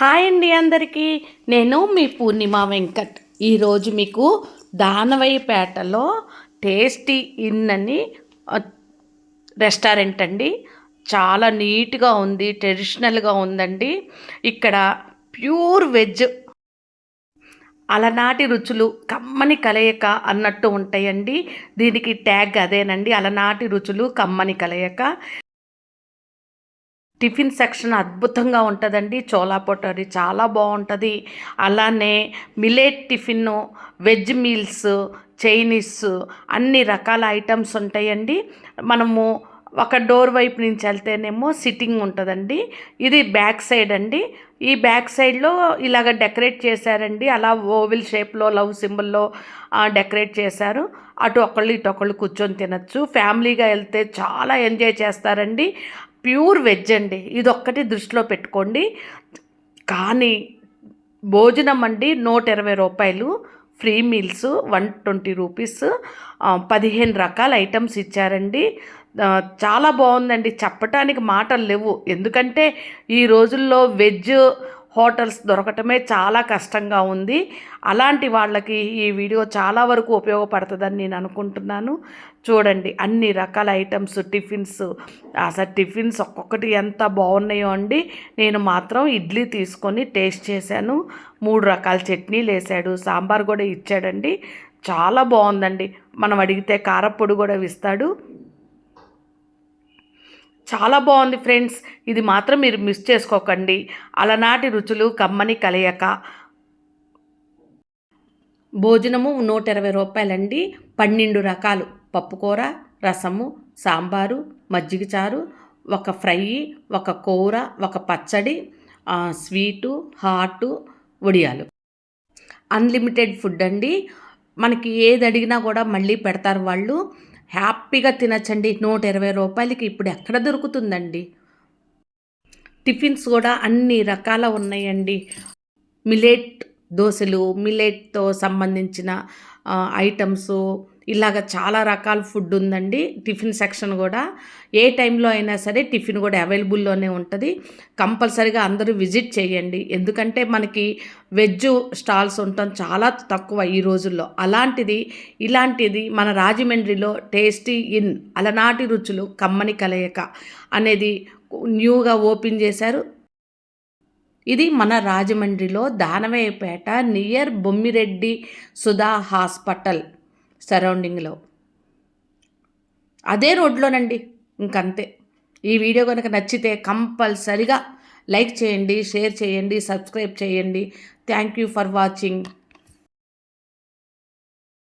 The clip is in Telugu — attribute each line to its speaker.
Speaker 1: హాయ్ అండి అందరికీ. నేను మీ పూర్ణిమ వెంకట్. ఈరోజు మీకు దానవయ్యపేటలో టేస్టీ ఇన్ అని రెస్టారెంట్ అండి. చాలా నీట్గా ఉంది ట్రెడిషనల్గా ఉందండి. ఇక్కడ ప్యూర్ వెజ్ అలనాటి రుచులు కమ్మని కలయిక అన్నట్టు ఉంటాయండి. దీనికి ట్యాగ్ అదేనండి అలనాటి రుచులు కమ్మని కలయిక. టిఫిన్ సెక్షన్ అద్భుతంగా ఉంటుందండి. చోలా పొటరీ చాలా బాగుంటుంది. అలానే millet tiffin veg meals Chinese అన్ని రకాల ఐటమ్స్ ఉంటాయండి. మనము ఒక డోర్ వైపు నుంచి వెళ్తేనేమో సిట్టింగ్ ఉంటుందండి. ఇది బ్యాక్ సైడ్ అండి. ఈ బ్యాక్ సైడ్లో ఇలాగ డెకరేట్ చేశారండి. అలా ఓవిల్ షేప్లో లవ్ సింబల్లో డెకరేట్ చేశారు. అటు ఒకళ్ళు ఇటు ఒకళ్ళు కూర్చొని తినచ్చు. ఫ్యామిలీగా వెళ్తే చాలా ఎంజాయ్ చేస్తారండి. ప్యూర్ వెజ్ అండి. ఇది ఒక్కటి దృష్టిలో పెట్టుకోండి. కానీ భోజనం అండి నూట ఇరవై రూపాయలు. Free meals one twenty rupees. పదిహేను రకాల ఐటమ్స్ ఇచ్చారండి. చాలా బాగుందండి. చెప్పటానికి మాటలు లేవు. ఎందుకంటే ఈ రోజుల్లో వెజ్ హోటల్స్ దొరకటమే చాలా కష్టంగా ఉంది. అలాంటి వాళ్ళకి ఈ వీడియో చాలా వరకు ఉపయోగపడుతుందని నేను అనుకుంటున్నాను. చూడండి అన్ని రకాల ఐటమ్స్ టిఫిన్స్ అసలు టిఫిన్స్ ఒక్కొక్కటి ఎంత బాగున్నాయో అండి. నేను మాత్రం ఇడ్లీ తీసుకొని టేస్ట్ చేశాను. మూడు రకాల చట్నీలు వేసాడు సాంబార్ కూడా ఇచ్చాడండి. చాలా బాగుందండి. మనం అడిగితే కారప్పొడి కూడా ఇస్తాడు. చాలా బాగుంది ఫ్రెండ్స్. ఇది మాత్రం మీరు మిస్ చేసుకోకండి. అలనాటి రుచులు కమ్మని కలయక. భోజనము నూట ఇరవై రూపాయలండి. పన్నెండు రకాలు. పప్పుకూర రసము సాంబారు మజ్జిగ చారు ఒక ఫ్రై ఒక కూర ఒక పచ్చడి స్వీటు హాటు వడియాలు. అన్లిమిటెడ్ ఫుడ్ అండి. మనకి ఏది అడిగినా కూడా మళ్ళీ పెడతారు వాళ్ళు. హ్యాపీగా తినచ్చండి. నూట ఇరవై రూపాయలకి ఇప్పుడు ఎక్కడ దొరుకుతుందండి? టిఫిన్స్ కూడా అన్ని రకాల ఉన్నాయండి. మిలెట్ దోశలు మిలెట్తో సంబంధించిన ఐటమ్స్ ఇలాగ చాలా రకాల ఫుడ్ ఉందండి. టిఫిన్ సెక్షన్ కూడా ఏ టైంలో అయినా సరే టిఫిన్ కూడా అవైలబుల్లోనే ఉంటుంది. కంపల్సరీగా అందరూ విజిట్ చేయండి. ఎందుకంటే మనకి వెజ్ స్టాల్స్ ఉండటం చాలా తక్కువ ఈ రోజుల్లో. అలాంటిది ఇలాంటిది మన రాజమండ్రిలో టేస్టీ ఇన్ అలనాటి రుచులు కమ్మని కలయిక అనేది న్యూగా ఓపెన్ చేశారు. ఇది మన రాజమండ్రిలో దానవేయపేట నియర్ బొమ్మిరెడ్డి సుధా హాస్పిటల్. సరౌండింగ్లో. అదే రోడ్లోనండి. ఇంకంతే. ఈ వీడియో కనుక నచ్చితే కంపల్సరిగా లైక్ చేయండి షేర్ చేయండి సబ్స్క్రైబ్ చేయండి. Thank you for watching.